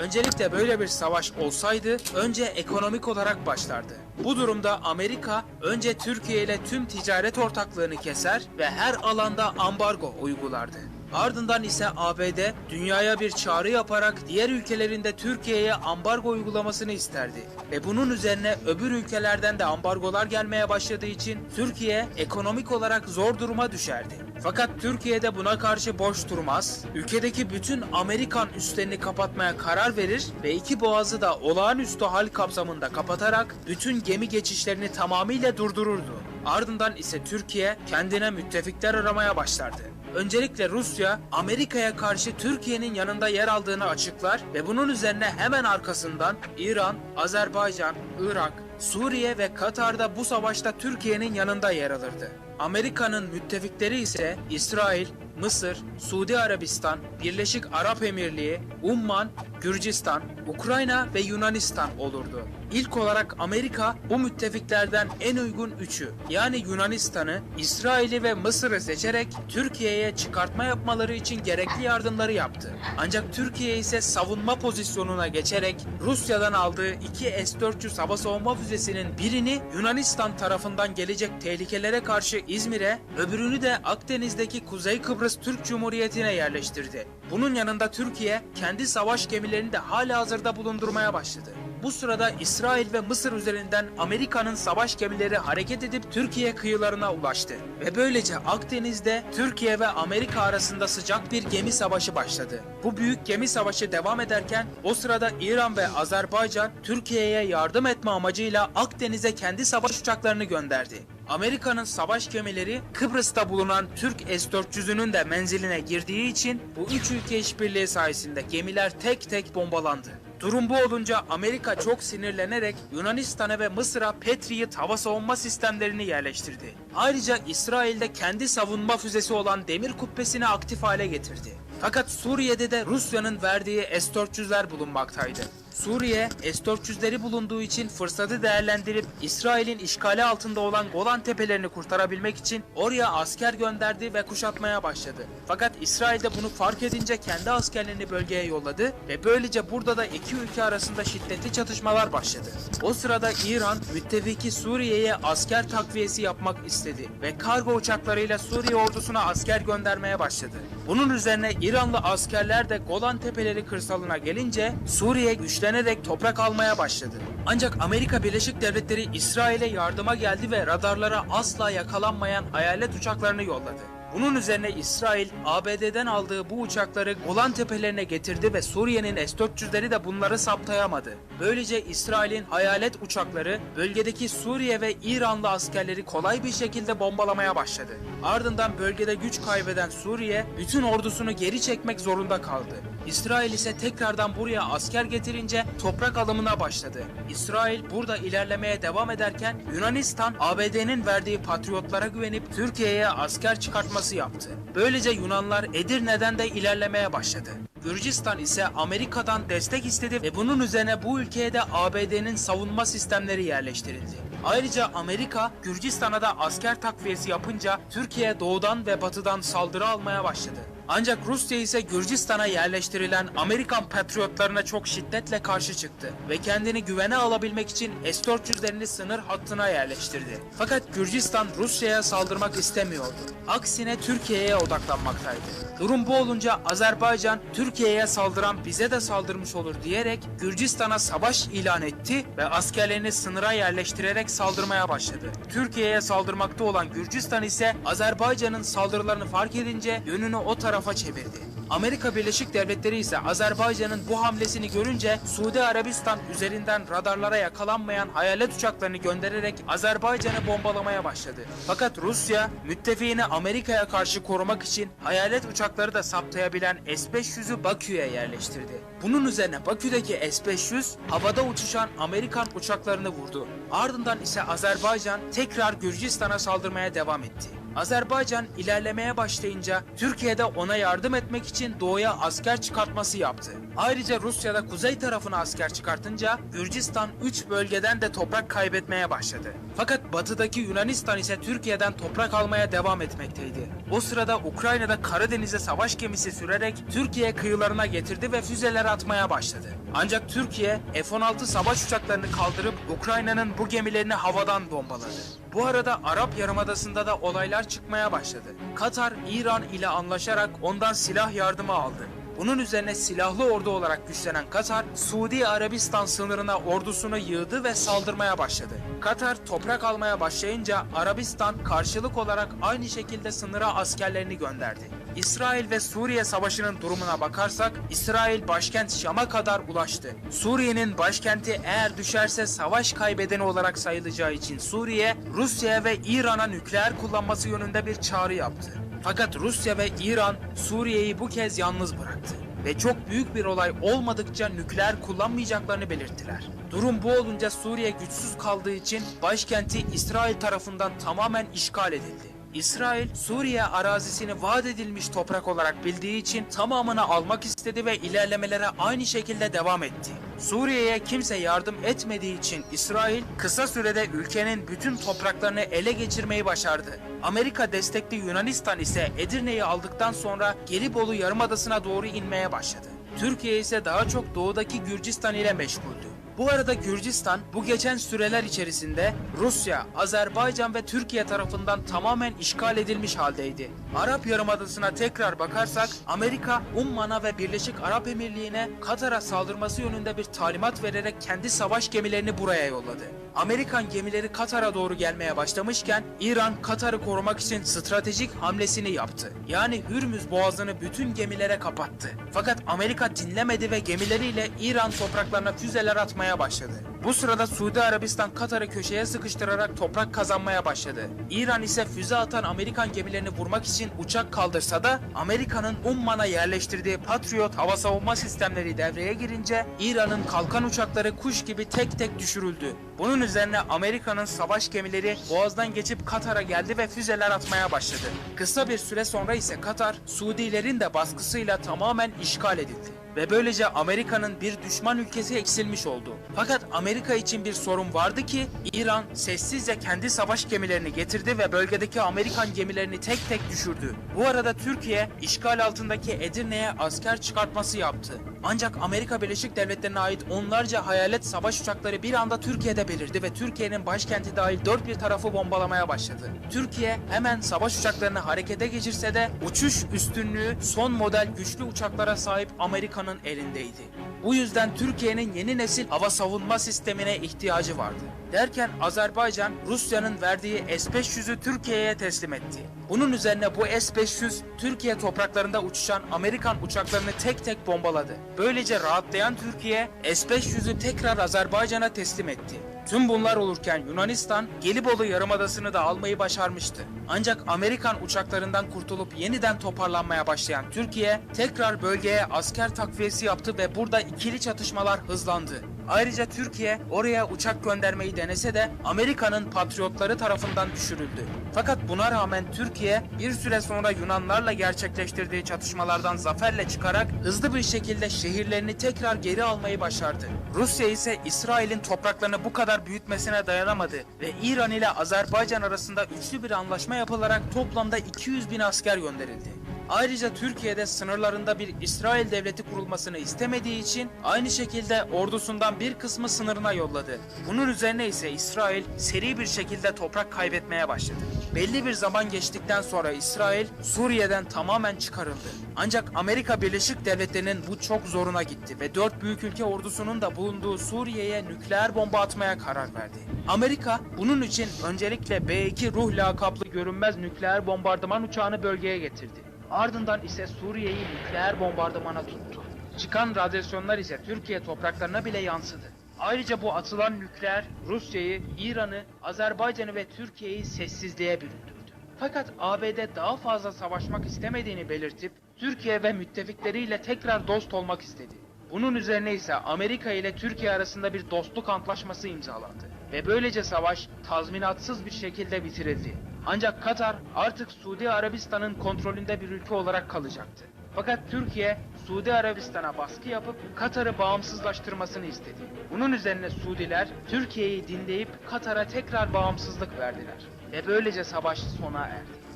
Öncelikle böyle bir savaş olsaydı önce ekonomik olarak başlardı. Bu durumda Amerika önce Türkiye ile tüm ticaret ortaklığını keser ve her alanda ambargo uygulardı. Ardından ise ABD dünyaya bir çağrı yaparak diğer ülkelerin de Türkiye'ye ambargo uygulamasını isterdi. Ve bunun üzerine öbür ülkelerden de ambargolar gelmeye başladığı için Türkiye ekonomik olarak zor duruma düşerdi. Fakat Türkiye de buna karşı boş durmaz. Ülkedeki bütün Amerikan üslerini kapatmaya karar verir ve iki boğazı da olağanüstü hal kapsamında kapatarak bütün gemi geçişlerini tamamıyla durdururdu. Ardından ise Türkiye kendine müttefikler aramaya başlardı. Öncelikle Rusya, Amerika'ya karşı Türkiye'nin yanında yer aldığını açıklar ve bunun üzerine hemen arkasından İran, Azerbaycan, Irak, Suriye ve Katar'da bu savaşta Türkiye'nin yanında yer alırdı. Amerika'nın müttefikleri ise İsrail, Mısır, Suudi Arabistan, Birleşik Arap Emirliği, Umman, Gürcistan, Ukrayna ve Yunanistan olurdu. İlk olarak Amerika bu müttefiklerden en uygun üçü yani Yunanistan'ı, İsrail'i ve Mısır'ı seçerek Türkiye'ye çıkartma yapmaları için gerekli yardımları yaptı. Ancak Türkiye ise savunma pozisyonuna geçerek Rusya'dan aldığı iki S-400 hava savunma füzesinin birini Yunanistan tarafından gelecek tehlikelere karşı İzmir'e, öbürünü de Akdeniz'deki Kuzey Kıbrıs Türk Cumhuriyeti'ne yerleştirdi. Bunun yanında Türkiye kendi savaş gemilerini de hala hazırda bulundurmaya başladı. Bu sırada İsrail ve Mısır üzerinden Amerika'nın savaş gemileri hareket edip Türkiye kıyılarına ulaştı. Ve böylece Akdeniz'de Türkiye ve Amerika arasında sıcak bir gemi savaşı başladı. Bu büyük gemi savaşı devam ederken o sırada İran ve Azerbaycan Türkiye'ye yardım etme amacıyla Akdeniz'e kendi savaş uçaklarını gönderdi. Amerika'nın savaş gemileri Kıbrıs'ta bulunan Türk S-400'ünün de menziline girdiği için bu üç ülke işbirliği sayesinde gemiler tek tek bombalandı. Durum bu olunca Amerika çok sinirlenerek Yunanistan'a ve Mısır'a Patriot hava savunma sistemlerini yerleştirdi. Ayrıca İsrail'de kendi savunma füzesi olan demir kubbesini aktif hale getirdi. Fakat Suriye'de de Rusya'nın verdiği S-400'ler bulunmaktaydı. Suriye, S-400'leri bulunduğu için fırsatı değerlendirip İsrail'in işgali altında olan Golan Tepelerini kurtarabilmek için oraya asker gönderdi ve kuşatmaya başladı. Fakat İsrail de bunu fark edince kendi askerlerini bölgeye yolladı ve böylece burada da iki ülke arasında şiddetli çatışmalar başladı. O sırada İran, müttefiki Suriye'ye asker takviyesi yapmak istedi ve kargo uçaklarıyla Suriye ordusuna asker göndermeye başladı. Bunun üzerine İranlı askerler de Golan Tepeleri kırsalına gelince Suriye güçlenerek toprak almaya başladı. Ancak Amerika Birleşik Devletleri İsrail'e yardıma geldi ve radarlara asla yakalanmayan hayalet uçaklarını yolladı. Bunun üzerine İsrail, ABD'den aldığı bu uçakları Golan Tepelerine getirdi ve Suriye'nin S-400'leri de bunları saptayamadı. Böylece İsrail'in hayalet uçakları bölgedeki Suriye ve İranlı askerleri kolay bir şekilde bombalamaya başladı. Ardından bölgede güç kaybeden Suriye bütün ordusunu geri çekmek zorunda kaldı. İsrail ise tekrardan buraya asker getirince toprak alımına başladı. İsrail burada ilerlemeye devam ederken Yunanistan ABD'nin verdiği patriotlara güvenip Türkiye'ye asker çıkartması yaptı. Böylece Yunanlar Edirne'den de ilerlemeye başladı. Gürcistan ise Amerika'dan destek istedi ve bunun üzerine bu ülkeye de ABD'nin savunma sistemleri yerleştirildi. Ayrıca Amerika Gürcistan'a da asker takviyesi yapınca Türkiye doğudan ve batıdan saldırı almaya başladı. Ancak Rusya ise Gürcistan'a yerleştirilen Amerikan patriotlarına çok şiddetle karşı çıktı ve kendini güvene alabilmek için S-400'lerini sınır hattına yerleştirdi. Fakat Gürcistan Rusya'ya saldırmak istemiyordu. Aksine Türkiye'ye odaklanmaktaydı. Durum bu olunca Azerbaycan Türkiye'ye saldıran bize de saldırmış olur diyerek Gürcistan'a savaş ilan etti ve askerlerini sınıra yerleştirerek saldırmaya başladı. Türkiye'ye saldırmakta olan Gürcistan ise Azerbaycan'ın saldırılarını fark edince yönünü o tarafa çevirdi. Amerika Birleşik Devletleri ise Azerbaycan'ın bu hamlesini görünce Suudi Arabistan üzerinden radarlara yakalanmayan hayalet uçaklarını göndererek Azerbaycan'ı bombalamaya başladı. Fakat Rusya müttefiğini Amerika'ya karşı korumak için hayalet uçakları da saptayabilen S-500'ü Bakü'ye yerleştirdi. Bunun üzerine Bakü'deki S-500 havada uçuşan Amerikan uçaklarını vurdu. Ardından ise Azerbaycan tekrar Gürcistan'a saldırmaya devam etti. Azerbaycan ilerlemeye başlayınca Türkiye'de ona yardım etmek için doğuya asker çıkartması yaptı. Ayrıca Rusya'da kuzey tarafına asker çıkartınca Gürcistan 3 bölgeden de toprak kaybetmeye başladı. Fakat batıdaki Yunanistan ise Türkiye'den toprak almaya devam etmekteydi. O sırada Ukrayna'da Karadeniz'e savaş gemisi sürerek Türkiye kıyılarına getirdi ve füzeler atmaya başladı. Ancak Türkiye F-16 savaş uçaklarını kaldırıp Ukrayna'nın bu gemilerini havadan bombaladı. Bu arada Arap Yarımadası'nda da olaylar çıkmaya başladı. Katar, İran ile anlaşarak ondan silah yardımı aldı. Bunun üzerine silahlı ordu olarak güçlenen Katar, Suudi Arabistan sınırına ordusunu yığdı ve saldırmaya başladı. Katar toprak almaya başlayınca Arabistan karşılık olarak aynı şekilde sınıra askerlerini gönderdi. İsrail ve Suriye savaşının durumuna bakarsak İsrail başkent Şam'a kadar ulaştı. Suriye'nin başkenti eğer düşerse savaş kaybedeni olarak sayılacağı için Suriye, Rusya ve İran'a nükleer kullanması yönünde bir çağrı yaptı. Fakat Rusya ve İran Suriye'yi bu kez yalnız bıraktı ve çok büyük bir olay olmadıkça nükleer kullanmayacaklarını belirttiler. Durum bu olunca Suriye güçsüz kaldığı için başkenti İsrail tarafından tamamen işgal edildi. İsrail, Suriye arazisini vaat edilmiş toprak olarak bildiği için tamamını almak istedi ve ilerlemelere aynı şekilde devam etti. Suriye'ye kimse yardım etmediği için İsrail kısa sürede ülkenin bütün topraklarını ele geçirmeyi başardı. Amerika destekli Yunanistan ise Edirne'yi aldıktan sonra Gelibolu Yarımadası'na doğru inmeye başladı. Türkiye ise daha çok doğudaki Gürcistan ile meşguldü. Bu arada Gürcistan bu geçen süreler içerisinde Rusya, Azerbaycan ve Türkiye tarafından tamamen işgal edilmiş haldeydi. Arap Yarımadası'na tekrar bakarsak Amerika, Umman'a ve Birleşik Arap Emirliği'ne Katar'a saldırması yönünde bir talimat vererek kendi savaş gemilerini buraya yolladı. Amerikan gemileri Katar'a doğru gelmeye başlamışken İran Katar'ı korumak için stratejik hamlesini yaptı. Yani Hürmüz boğazını bütün gemilere kapattı. Fakat Amerika dinlemedi ve gemileriyle İran topraklarına füzeler atmaya başladı. Bu sırada Suudi Arabistan Katar'ı köşeye sıkıştırarak toprak kazanmaya başladı. İran ise füze atan Amerikan gemilerini vurmak için uçak kaldırsa da Amerika'nın Umman'a yerleştirdiği Patriot hava savunma sistemleri devreye girince İran'ın kalkan uçakları kuş gibi tek tek düşürüldü. Bunun üzerine Amerika'nın savaş gemileri boğazdan geçip Katar'a geldi ve füzeler atmaya başladı. Kısa bir süre sonra ise Katar, Suudilerin de baskısıyla tamamen işgal edildi ve böylece Amerika'nın bir düşman ülkesi eksilmiş oldu. Fakat Amerika için bir sorun vardı ki İran sessizce kendi savaş gemilerini getirdi ve bölgedeki Amerikan gemilerini tek tek düşürdü. Bu arada Türkiye işgal altındaki Edirne'ye asker çıkartması yaptı. Ancak Amerika Birleşik Devletleri'ne ait onlarca hayalet savaş uçakları bir anda Türkiye'de belirdi ve Türkiye'nin başkenti dahil dört bir tarafı bombalamaya başladı. Türkiye hemen savaş uçaklarını harekete geçirse de uçuş üstünlüğü son model güçlü uçaklara sahip Amerika'nın elindeydi. Bu yüzden Türkiye'nin yeni nesil hava savunma sistemine ihtiyacı vardı. Derken Azerbaycan Rusya'nın verdiği S-500'ü Türkiye'ye teslim etti. Bunun üzerine bu S-500 Türkiye topraklarında uçuşan Amerikan uçaklarını tek tek bombaladı. Böylece rahatlayan Türkiye S-500'ü tekrar Azerbaycan'a teslim etti. Tüm bunlar olurken Yunanistan Gelibolu Yarımadası'nı da almayı başarmıştı. Ancak Amerikan uçaklarından kurtulup yeniden toparlanmaya başlayan Türkiye tekrar bölgeye asker takviyesi yaptı ve burada ikili çatışmalar hızlandı. Ayrıca Türkiye oraya uçak göndermeyi denese de Amerika'nın patriotları tarafından düşürüldü. Fakat buna rağmen Türkiye bir süre sonra Yunanlarla gerçekleştirdiği çatışmalardan zaferle çıkarak hızlı bir şekilde şehirlerini tekrar geri almayı başardı. Rusya ise İsrail'in topraklarını bu kadar büyütmesine dayanamadı ve İran ile Azerbaycan arasında üçlü bir anlaşma yapılarak toplamda 200 bin asker gönderildi. Ayrıca Türkiye'de sınırlarında bir İsrail devleti kurulmasını istemediği için aynı şekilde ordusundan bir kısmı sınırına yolladı. Bunun üzerine ise İsrail seri bir şekilde toprak kaybetmeye başladı. Belli bir zaman geçtikten sonra İsrail Suriye'den tamamen çıkarıldı. Ancak Amerika Birleşik Devletleri'nin bu çok zoruna gitti ve dört büyük ülke ordusunun da bulunduğu Suriye'ye nükleer bomba atmaya karar verdi. Amerika bunun için öncelikle B-2 Ruh lakaplı görünmez nükleer bombardıman uçağını bölgeye getirdi. Ardından ise Suriye'yi nükleer bombardımana tuttu. Çıkan radyasyonlar ise Türkiye topraklarına bile yansıdı. Ayrıca bu atılan nükleer Rusya'yı, İran'ı, Azerbaycan'ı ve Türkiye'yi sessizliğe büründürdü. Fakat ABD daha fazla savaşmak istemediğini belirtip Türkiye ve müttefikleriyle tekrar dost olmak istedi. Bunun üzerine ise Amerika ile Türkiye arasında bir dostluk antlaşması imzalandı. Ve böylece savaş tazminatsız bir şekilde bitirildi. Ancak Katar artık Suudi Arabistan'ın kontrolünde bir ülke olarak kalacaktı. Fakat Türkiye Suudi Arabistan'a baskı yapıp Katar'ı bağımsızlaştırmasını istedi. Bunun üzerine Suudiler Türkiye'yi dinleyip Katar'a tekrar bağımsızlık verdiler ve böylece savaş sona erdi.